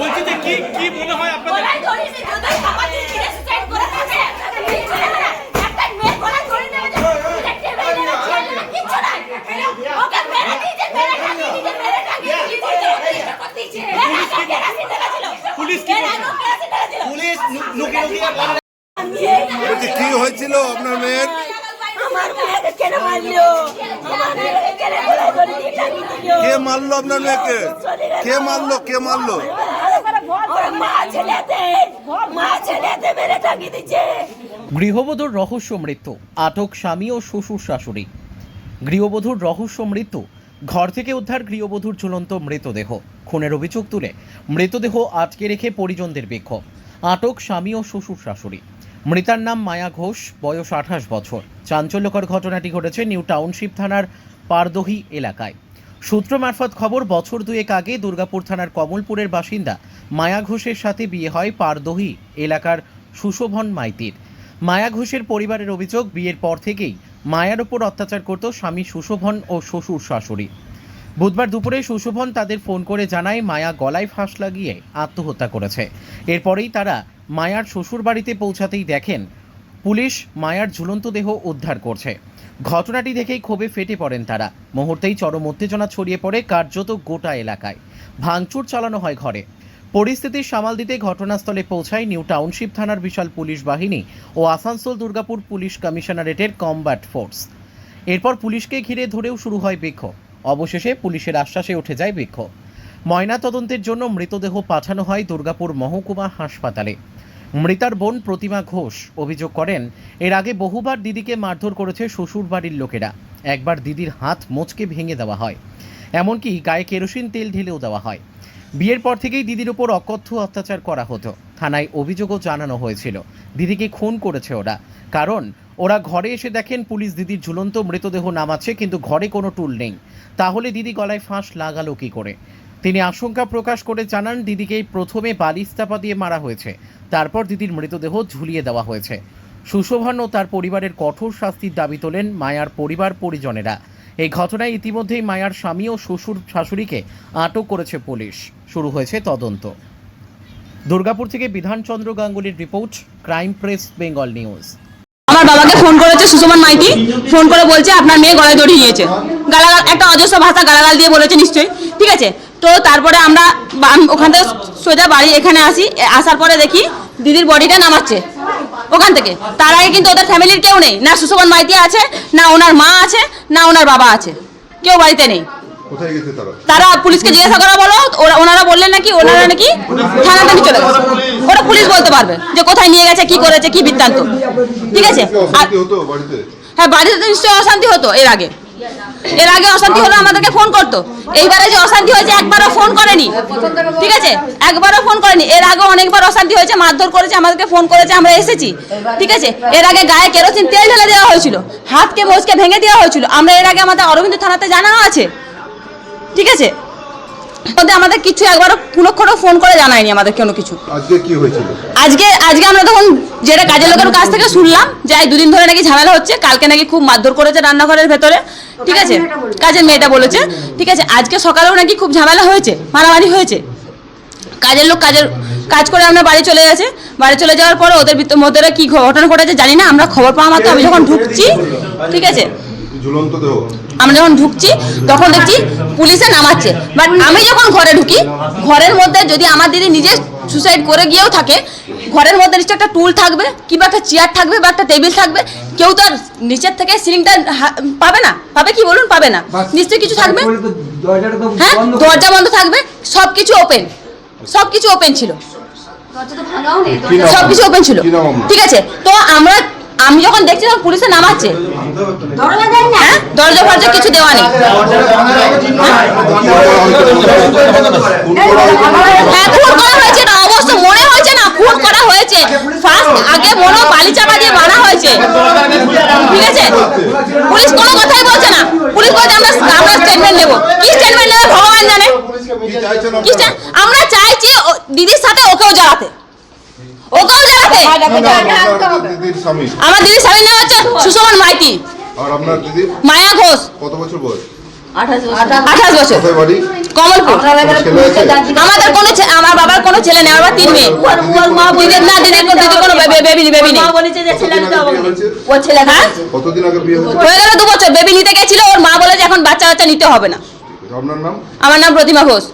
বলছি যে কি কি মনে হয় আপনাদের পুলিশ কি হয়েছিল আপনার মেয়ের কে মারলো আপনার মেয়েকে? কে মারলো? কে মারলো? গৃহবধূর রহস্য মৃত্যু, আটক স্বামী ও শ্বশুর শাশুড়ি। গৃহবধূর রহস্য মৃত্যু, ঘর থেকে উদ্ধার গৃহবধূর ঝুলন্ত মৃতদেহ। খুনের অভিযোগ তুলে মৃতদেহ আটকে রেখে পরিজনদের বিক্ষোভ, আটক স্বামী ও শ্বশুর শাশুড়ি। মৃতার নাম মায়া ঘোষ, বয়স আঠাশ বছর। চাঞ্চল্যকর ঘটনাটি ঘটেছে নিউ টাউনশিপ থানার পারদহি এলাকায়। সূত্র মারফত খবর, বছর দুয়েক আগে দুর্গাপুর থানার কমলপুরের বাসিন্দা মায়া ঘোষের সাথে বিয়ে হয় পারদহি এলাকার সুশোভন মাইতির। মায়া ঘোষের পরিবারের অভিযোগ, বিয়ের পর থেকেই মায়ার ওপর অত্যাচার করত স্বামী সুশোভন ও শ্বশুর শাশুড়ি। বুধবার দুপুরে সুশোভন তাদের ফোন করে জানায়, মায়া গলায় ফাঁস লাগিয়ে আত্মহত্যা করেছে। এরপরেই তারা মায়ার শ্বশুর বাড়িতে পৌঁছাতেই দেখেন, পুলিশ মায়ার ঝুলন্ত দেহ উদ্ধার করছে। ঘটনাটি দেখেই ক্ষোভে ফেটে পড়েন তারা। মুহূর্তেই চরম উত্তেজনা ছড়িয়ে পড়ে কার্যত গোটা এলাকায়। ভাঙচুর চালানো হয় ঘরে। পরিস্থিতি সামাল দিতে ঘটনাস্থলে পৌঁছায় নিউ টাউনশিপ থানার বিশাল পুলিশ বাহিনী ও আসানসোল দুর্গাপুর পুলিশ কমিশনারেটের কমব্যাট ফোর্স। এরপর পুলিশকে ঘিরে ধরেও শুরু হয় বিক্ষোভ। অবশেষে পুলিশের আশ্বাসে উঠে যায় বিক্ষোভ। ময়না তদন্তের জন্য মৃতদেহ পাঠানো হয় দুর্গাপুর মহকুমা হাসপাতালে। মৃতার বোন প্রতিমা ঘোষ অভিযোগ করেন, এর আগে বহুবার দিদিকে মারধর করেছে শ্বশুর বাড়ির লোকেরা। একবার দিদির হাত মোচকে ভেঙে দেওয়া হয়। এমনকি গায়ে কেরোসিন তেল ঢেলেও দেওয়া হয়। বিয়ের পর থেকেই দিদির উপর অকথ্য অত্যাচার করা হতো। থানায় অভিযোগও জানানো হয়েছিল। দিদিকে খুন করেছে ওরা। কারণ, ওরা ঘরে এসে দেখেন পুলিশ দিদির ঝুলন্ত মৃতদেহ নামাচ্ছে, কিন্তু ঘরে কোনো টুল নেই। তাহলে দিদি গলায় ফাঁস লাগালো কি করে? তিনি আশঙ্কা প্রকাশ করে জানান দিদিকে প্রথমে বালিশ চাপা দিয়ে মারা হয়েছে। তারপর দিদির মৃতদেহ ঝুলিয়ে দেওয়া হয়েছে। সুশোভন ও তার পরিবারের কঠোর শাস্তির দাবি তোলেন মায়ার পরিবার পরিজনেরা। এই ঘটনায় ইতিমধ্যেই মায়ার স্বামী ও শ্বশুর শাশুড়িকে আটক করেছে পুলিশ। শুরু হয়েছে তদন্ত। দুর্গাপুর থেকে Bidhanchandra গাঙ্গুলির report, crime press, Bengal news. আমার বাবাকে ফোন করেছে সুষমান মাইতি। ফোন করে বলছে, আপনার মেয়ে গলায় দড়ি নিয়েছে। গালাগাল একটা অজস্র ভাষা গালাগাল দিয়ে বলেছে নিশ্চয়ই। ঠিক আছে? তো তারপরে আমরা ওখান থেকে সোজা বাড়ি এখানে আসি। আসার পরে দেখি দিদির বডিটা নামাচ্ছে ওখান থেকে। তার আগে কিন্তু ওদের ফ্যামিলির কেউ নেই। না সুষমান মাইতি আছে না ওনার মা আছে না ওনার বাবা আছে। কেউ বাড়িতে নেই। তারা? পুলিশকে জিজ্ঞাসা করা বলো ওনারা বললেন নাকি ওনারা নাকি থানাতে নিয়ে চলে গেছে। ওরা পুলিশ বলতে পারবে যে কোথায় নিয়ে গেছে কি করেছে কি বৃত্তান্ত। ঠিক আছে? হ্যাঁ বাড়িতে তো নিশ্চয়ই অশান্তি হতো এর আগে। এর আগে অশান্তি হলে আমাদেরকে ফোন করতো। এইবারে যে অশান্তি হয়েছে একবারও ফোন করেনি। ঠিক আছে? একবারও ফোন করেনি। এর আগে অনেকবার অশান্তি হয়েছে মারধর করেছে আমাদেরকে ফোন করেছে আমরা এসেছি। ঠিক আছে? এর আগে গায়ে কেরোসিন তেল ঢেলে দেওয়া হয়েছিল হাতকে মোচকে ভেঙে দেওয়া হয়েছিল। আমরা এর আগে আমাদের অরবিন্দ থানাতে জানানো আছে। ঠিক আছে? মধ্যে আমাদের কিছু একবারও কোনো কোনো ফোন করে জানায়নি আমাদের কোনো কিছু। আজকে কি হয়েছিল? আজকে আজকে আমরা তখন যেটা কাজের লোকের কাছ থেকে শুনলাম যে দুদিন ধরে নাকি ঝামেলা হচ্ছে কালকে নাকি খুব মারধর করেছে রান্নাঘরের ভেতরে। ঠিক আছে? কাজের মেয়েটা বলেছে। ঠিক আছে আজকে সকালেও নাকি খুব ঝামেলা হয়েছে মারামারি হয়েছে। কাজের লোক কাজের কাজ করে আমরা বাড়ি চলে গেছে। বাড়ি চলে যাওয়ার পরে ওদের ভিতর মধ্যে কি ঘটনা ঘটেছে জানি না আমরা খবর পাওয়া মাত্র আমি যখন ঢুকছি ঠিক আছে? ঝুলন্ত আমরা যখন ঢুকছি তখন দেখছি পুলিশে নামাচ্ছে। বাট আমি যখন ঘরে ঢুকি ঘরের মধ্যে যদি আমার দিদি নিজে সুসাইড করে গিয়েও থাকে। ঘরের মধ্যে নিশ্চয় একটা টুল থাকবে কিংবা একটা চেয়ার থাকবে বা একটা টেবিল থাকবে। কেউ তো আর নিচের থেকে সিলিংটা পাবে না। পাবে কি বলুন? পাবে না। নিশ্চয়ই কিছু থাকবে? হ্যাঁ দরজা বন্ধ থাকবে। সব কিছু ওপেন সব কিছু ওপেন ছিল সবকিছু সব কিছু ওপেন ছিল? ঠিক আছে। তো আমরা আমি যখন দেখছি তখন পুলিশে নামাচ্ছে। হ্যাঁ? দরজা ফরজা কিছু দেওয়া নেই। খুন করা হয়েছে হ্যাঁ খুন করা হয়েছে না অবশ্য মনে হয়েছে না খুন করা হয়েছে। ফার্স্ট আগে মনে হয় বালি চাপা দিয়ে মারা হয়েছে। ঠিক আছে? পুলিশ কোনো কথাই বলছে না। পুলিশ বলছে আমরা আমরা স্টেটমেন্ট নেব। কি স্টেটমেন্ট নেবে ভগবান জানে। আমরা চাইছি ও- দিদির সাথে ওকেও জ্বালাতে। ওকেও দিদির স্বামী। আমার দিদির স্বামীর নাম হচ্ছে সুষমান মাইতি। আর আপনার দিদির মায়া ঘোষ। কত বছর বয়স? আঠাশ বছর। কমলপুর। আমাদের কোনো ছে- আমার বাবার কোনো ছেলে নেই আমার তিন মেয়ে। দিদির না দিদির কোনো- বেবি বেবি নেই ছেলে হ্যাঁ? হয়ে গেল দু বছর। বেবি নিতে গেছিল ওর মা বলে যে এখন বাচ্চা বাচ্চা নিতে হবে না। আমার নাম প্রতিমা ঘোষ।